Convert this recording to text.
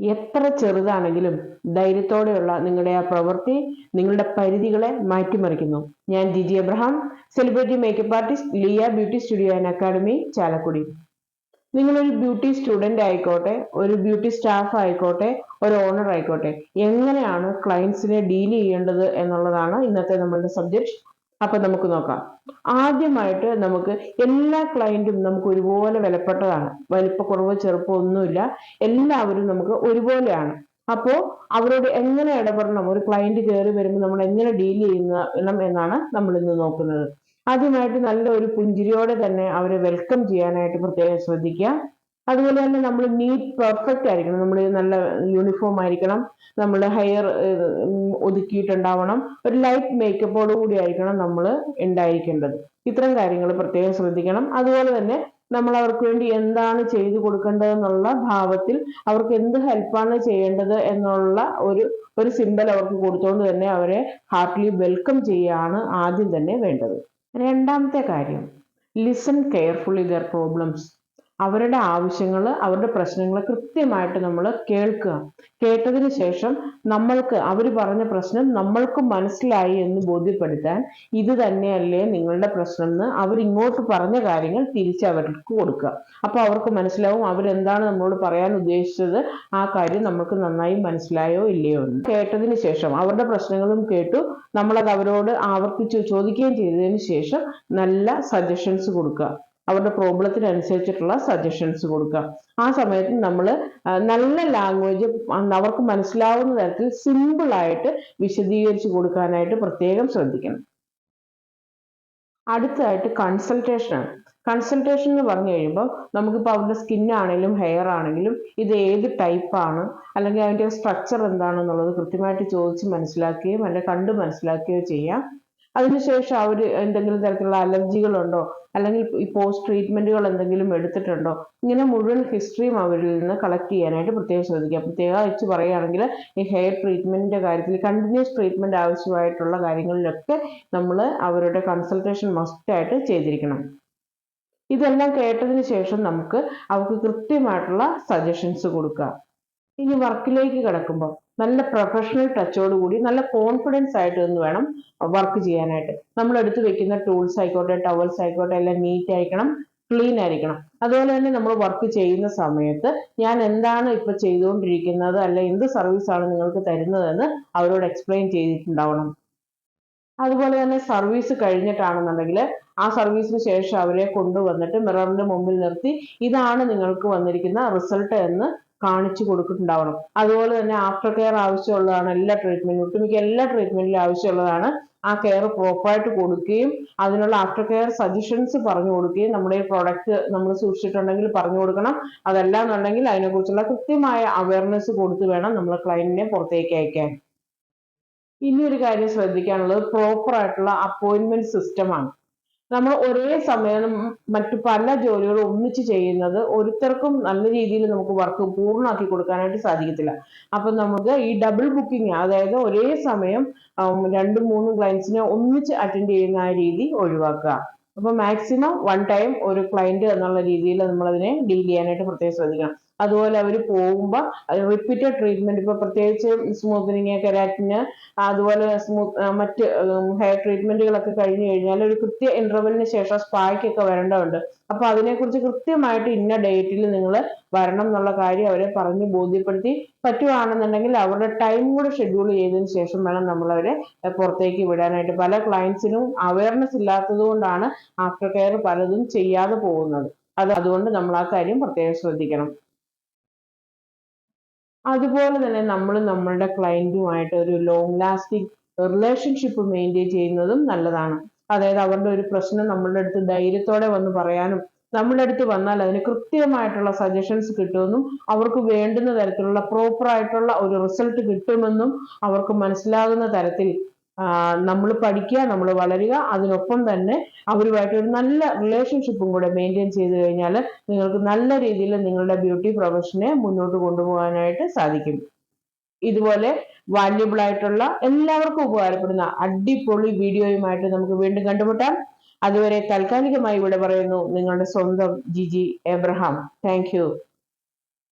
എത്ര ചെറുതാണെങ്കിലും ധൈര്യത്തോടെയുള്ള നിങ്ങളുടെ ആ പ്രവൃത്തി നിങ്ങളുടെ പരിധികളെ മാറ്റിമറിക്കുന്നു. ഞാൻ Jiji Abraham celebrity makeup artist Lia beauty studio and academy Chalakudy. നിങ്ങളൊരു ബ്യൂട്ടി സ്റ്റുഡന്റ് ആയിക്കോട്ടെ ഒരു ബ്യൂട്ടി സ്റ്റാഫ് ആയിക്കോട്ടെ ഒരു ഓണർ ആയിക്കോട്ടെ എങ്ങനെയാണ് ക്ലയൻസിനെ ഡീൽ ചെയ്യേണ്ടത് എന്നുള്ളതാണ് ഇന്നത്തെ നമ്മളുടെ സബ്ജക്ട് അപ്പൊ നമുക്ക് നോക്കാം. ആദ്യമായിട്ട് നമുക്ക് എല്ലാ ക്ലയന്റും നമുക്ക് ഒരുപോലെ വിലപ്പെട്ടതാണ്. വലിപ്പക്കുറവ് ചെറുപ്പം ഒന്നുമില്ല. എല്ലാവരും നമുക്ക് ഒരുപോലെയാണ്. അപ്പോ അവരോട് എങ്ങനെ ഇടപെടണം? ഒരു ക്ലയന്റ് കയറി വരുമ്പോൾ നമ്മൾ എങ്ങനെ ഡീൽ ചെയ്യണം എന്നാണ് നമ്മൾ ഇന്ന് നോക്കുന്നത്. ആദ്യമായിട്ട് നല്ല ഒരു പുഞ്ചിരിയോടെ തന്നെ അവരെ വെൽക്കം ചെയ്യാനായിട്ട് പ്രത്യേകം ശ്രദ്ധിക്കുക. അതുപോലെ തന്നെ നമ്മൾ നീറ്റ് പെർഫെക്റ്റ് ആയിരിക്കണം. നമ്മൾ നല്ല യൂണിഫോം ആയിരിക്കണം. നമ്മൾ ഹെയർ ഒതുക്കിയിട്ടുണ്ടാവണം. ഒരു ലൈറ്റ് മേക്കപ്പോട് കൂടി ആയിരിക്കണം നമ്മൾ ഉണ്ടായിരിക്കേണ്ടത്. ഇത്തരം കാര്യങ്ങൾ പ്രത്യേകം ശ്രദ്ധിക്കണം. അതുപോലെ തന്നെ നമ്മൾ അവർക്ക് വേണ്ടി എന്താണ് ചെയ്തു കൊടുക്കേണ്ടതെന്നുള്ള ഭാവത്തിൽ അവർക്ക് എന്ത് ഹെൽപ്പാണ് ചെയ്യേണ്ടത് എന്നുള്ള ഒരു ഒരു സിമ്പൽ അവർക്ക് കൊടുത്തുകൊണ്ട് തന്നെ അവരെ ഹാർട്ട്ലി വെൽക്കം ചെയ്യുകയാണ് ആദ്യം തന്നെ വേണ്ടത്. രണ്ടാമത്തെ കാര്യം ലിസൺ കെയർഫുള്ളി ദർ പ്രോബ്ലംസ് അവരുടെ ആവശ്യങ്ങൾ അവരുടെ പ്രശ്നങ്ങൾ കൃത്യമായിട്ട് നമ്മൾ കേൾക്കുക. കേട്ടതിന് ശേഷം നമ്മൾക്ക് അവർ പറഞ്ഞ പ്രശ്നം നമ്മൾക്ക് മനസ്സിലായി എന്ന് ബോധ്യപ്പെടുത്താൻ ഇത് തന്നെയല്ലേ നിങ്ങളുടെ പ്രശ്നം എന്ന് അവരിങ്ങോട്ട് പറഞ്ഞ കാര്യങ്ങൾ തിരിച്ച് അവർക്ക് കൊടുക്കുക. അപ്പോൾ അവർക്ക് മനസ്സിലാവും അവരെന്താണ് നമ്മളോട് പറയാൻ ഉദ്ദേശിച്ചത് ആ കാര്യം നമുക്ക് നന്നായി മനസ്സിലായോ ഇല്ലയോ എന്ന്. കേട്ടതിന് ശേഷം അവരുടെ പ്രശ്നങ്ങളും കേട്ടു. നമ്മളത് അവരോട് ആവർത്തിച്ച് ചോദിക്കുകയും ചെയ്തതിന് ശേഷം നല്ല സജഷൻസ് കൊടുക്കുക. അവരുടെ പ്രോബ്ലത്തിനനുസരിച്ചിട്ടുള്ള സജഷൻസ് കൊടുക്കുക. ആ സമയത്ത് നമ്മൾ നല്ല ലാംഗ്വേജ് അവർക്ക് മനസ്സിലാവുന്ന തരത്തിൽ സിമ്പിൾ ആയിട്ട് വിശദീകരിച്ച് കൊടുക്കാനായിട്ട് പ്രത്യേകം ശ്രദ്ധിക്കണം. അടുത്തതായിട്ട് കൺസൾട്ടേഷൻ ആണ്. കൺസൾട്ടേഷൻ എന്ന് പറഞ്ഞു കഴിയുമ്പോൾ നമുക്കിപ്പോൾ അവരുടെ സ്കിൻ ആണെങ്കിലും ഹെയർ ആണെങ്കിലും ഇത് ഏത് ടൈപ്പാണ് അല്ലെങ്കിൽ അതിന്റെ സ്ട്രക്ചർ എന്താണെന്നുള്ളത് കൃത്യമായിട്ട് ചോദിച്ച് മനസ്സിലാക്കുകയും അല്ലെങ്കിൽ കണ്ട് മനസ്സിലാക്കുകയോ ചെയ്യാം. അതിനുശേഷം അവർ എന്തെങ്കിലും തരത്തിലുള്ള അലർജികളുണ്ടോ? അല്ലെങ്കിൽ ഈ പോസ്റ്റ് ട്രീറ്റ്മെന്റുകൾ എന്തെങ്കിലും എടുത്തിട്ടുണ്ടോ? ഇങ്ങനെ മുഴുവൻ ഹിസ്റ്ററിയും അവരിൽ നിന്ന് കളക്ട് ചെയ്യാനായിട്ട് പ്രത്യേകം ശ്രദ്ധിക്കുക. പ്രത്യേകിച്ച് പറയുകയാണെങ്കിൽ ഈ ഹെയർ ട്രീറ്റ്മെന്റിന്റെ കാര്യത്തിൽ കണ്ടിന്യൂസ് ട്രീറ്റ്മെന്റ് ആവശ്യമായിട്ടുള്ള കാര്യങ്ങളിലൊക്കെ നമ്മൾ അവരുടെ കൺസൾട്ടേഷൻ മസ്റ്റായിട്ട് ചെയ്തിരിക്കണം. ഇതെല്ലാം കേട്ടതിന് ശേഷം നമുക്ക് അവർക്ക് കൃത്യമായിട്ടുള്ള സജഷൻസ് കൊടുക്കുക. ഇനി വർക്കിലേക്ക് കിടക്കുമ്പോൾ നല്ല പ്രൊഫഷണൽ ടച്ചോട് കൂടി നല്ല കോൺഫിഡൻസ് ആയിട്ട് ഒന്ന് വേണം വർക്ക് ചെയ്യാനായിട്ട്. നമ്മൾ എടുത്ത് വെക്കുന്ന ടൂൾസ് ആയിക്കോട്ടെ ടവൽസ് ആയിക്കോട്ടെ എല്ലാം നീറ്റ് ആയിരിക്കണം ക്ലീൻ ആയിരിക്കണം. അതുപോലെ തന്നെ നമ്മൾ വർക്ക് ചെയ്യുന്ന സമയത്ത് ഞാൻ എന്താണ് ഇപ്പൊ ചെയ്തുകൊണ്ടിരിക്കുന്നത് അല്ലെ എന്ത് സർവീസ് ആണ് നിങ്ങൾക്ക് തരുന്നതെന്ന് അവരോട് എക്സ്പ്ലെയിൻ ചെയ്തിട്ടുണ്ടാവണം. അതുപോലെ തന്നെ സർവീസ് കഴിഞ്ഞിട്ടാണെന്നുണ്ടെങ്കിൽ ആ സർവീസിന് ശേഷം അവരെ കൊണ്ടുവന്നിട്ട് മിററിന്റെ മുമ്പിൽ നിർത്തി ഇതാണ് നിങ്ങൾക്ക് വന്നിരിക്കുന്ന റിസൾട്ട് എന്ന് കാണിച്ചു കൊടുത്തിട്ടുണ്ടാവണം. അതുപോലെ തന്നെ ആഫ്റ്റർ കെയർ ആവശ്യമുള്ളതാണ് എല്ലാ ട്രീറ്റ്മെന്റും ഒട്ടുമിക്ക എല്ലാ ട്രീറ്റ്മെന്റിലും ആവശ്യമുള്ളതാണ് ആ കെയർ പ്രോപ്പറായിട്ട് കൊടുക്കുകയും അതിനുള്ള ആഫ്റ്റർ കെയർ സജഷൻസ് പറഞ്ഞു കൊടുക്കുകയും നമ്മുടെ ഈ പ്രോഡക്റ്റ് നമ്മൾ സൂക്ഷിച്ചിട്ടുണ്ടെങ്കിൽ പറഞ്ഞു കൊടുക്കണം. അതല്ല എന്നുണ്ടെങ്കിൽ അതിനെക്കുറിച്ചുള്ള കൃത്യമായ അവയർനെസ് കൊടുത്ത് വേണം നമ്മൾ ക്ലയന്റിനെ പുറത്തേക്ക് അയക്കാൻ. ഇനി ഒരു കാര്യം ശ്രദ്ധിക്കാനുള്ളത് പ്രോപ്പർ ആയിട്ടുള്ള അപ്പോയിന്റ്മെന്റ് സിസ്റ്റമാണ് നമ്മൾ ഒരേ സമയം മറ്റു പല ജോലികളും ഒന്നിച്ച് ചെയ്യുന്നത് ഒരുത്തർക്കും നല്ല രീതിയിൽ നമുക്ക് വർക്ക് പൂർണമാക്കി കൊടുക്കാനായിട്ട് സാധിക്കത്തില്ല. അപ്പൊ നമുക്ക് ഈ ഡബിൾ ബുക്കിംഗ് അതായത് ഒരേ സമയം രണ്ടും മൂന്നും ക്ലയൻസിനെ ഒന്നിച്ച് അറ്റൻഡ് ചെയ്യുന്ന ആ രീതി ഒഴിവാക്കുക. അപ്പൊ മാക്സിമം വൺ ടൈം ഒരു ക്ലയന്റ് എന്നുള്ള രീതിയിൽ നമ്മൾ അതിനെ ഡീൽ ചെയ്യാനായിട്ട് പ്രത്യേകം ശ്രദ്ധിക്കണം. അതുപോലെ അവർ പോകുമ്പോൾ റിപ്പീറ്റഡ് ട്രീറ്റ്മെന്റ് ഇപ്പൊ പ്രത്യേകിച്ച് സ്മൂത്തനിങ് കെരാറ്റിന് അതുപോലെ സ്മൂത്ത് മറ്റ് ഹെയർ ട്രീറ്റ്മെന്റുകളൊക്കെ കഴിഞ്ഞു കഴിഞ്ഞാൽ ഒരു കൃത്യ ഇന്റർവെലിന് ശേഷം സ്പായ്ക്കൊക്കെ വരേണ്ടതുണ്ട്. അപ്പൊ അതിനെക്കുറിച്ച് കൃത്യമായിട്ട് ഇന്ന ഡേറ്റിൽ നിങ്ങൾ വരണം എന്നുള്ള കാര്യം അവരെ പറഞ്ഞ് ബോധ്യപ്പെടുത്തി പറ്റുവാണെന്നുണ്ടെങ്കിൽ അവരുടെ ടൈം കൂടെ ഷെഡ്യൂൾ ചെയ്തതിന് ശേഷം വേണം നമ്മൾ അവരെ പുറത്തേക്ക് വിടാനായിട്ട്. പല ക്ലയൻസിനും അവയർനെസ് ഇല്ലാത്തത് കൊണ്ടാണ് ആഫ്റ്റർ കെയർ പലതും ചെയ്യാതെ പോകുന്നത്. അത് അതുകൊണ്ട് നമ്മൾ ആ കാര്യം പ്രത്യേകം ശ്രദ്ധിക്കണം. അതുപോലെ തന്നെ നമ്മൾ നമ്മളുടെ ക്ലയന്റുമായിട്ട് ഒരു ലോങ് ലാസ്റ്റിംഗ് റിലേഷൻഷിപ്പ് മെയിന്റെയിൻ ചെയ്യുന്നതും നല്ലതാണ്. അതായത് അവരുടെ ഒരു പ്രശ്നം നമ്മളുടെ അടുത്ത് ധൈര്യത്തോടെ വന്ന് പറയാനും നമ്മുടെ അടുത്ത് വന്നാൽ അതിന് കൃത്യമായിട്ടുള്ള സജഷൻസ് കിട്ടുമെന്നും അവർക്ക് വേണ്ടുന്ന തരത്തിലുള്ള പ്രോപ്പർ ആയിട്ടുള്ള ഒരു റിസൾട്ട് കിട്ടുമെന്നും അവർക്ക് മനസ്സിലാകുന്ന തരത്തിൽ നമ്മൾ പഠിക്കുക നമ്മൾ വളരുക. അതിനൊപ്പം തന്നെ അവരുമായിട്ട് ഒരു നല്ല റിലേഷൻഷിപ്പും കൂടെ മെയിന്റെയിൻ ചെയ്ത് കഴിഞ്ഞാൽ നിങ്ങൾക്ക് നല്ല രീതിയിൽ നിങ്ങളുടെ ബ്യൂട്ടി പ്രൊഫഷനെ മുന്നോട്ട് കൊണ്ടുപോകാനായിട്ട് സാധിക്കും. ഇതുപോലെ വാല്യുബിൾ ആയിട്ടുള്ള എല്ലാവർക്കും ഉപകാരപ്പെടുന്ന അടിപൊളി വീഡിയോയുമായിട്ട് നമുക്ക് വീണ്ടും കണ്ടുമുട്ടാം. അതുവരെ താൽക്കാലികമായി ഇവിടെ പറയുന്നു നിങ്ങളുടെ സ്വന്തം ജിജി എബ്രഹാം താങ്ക്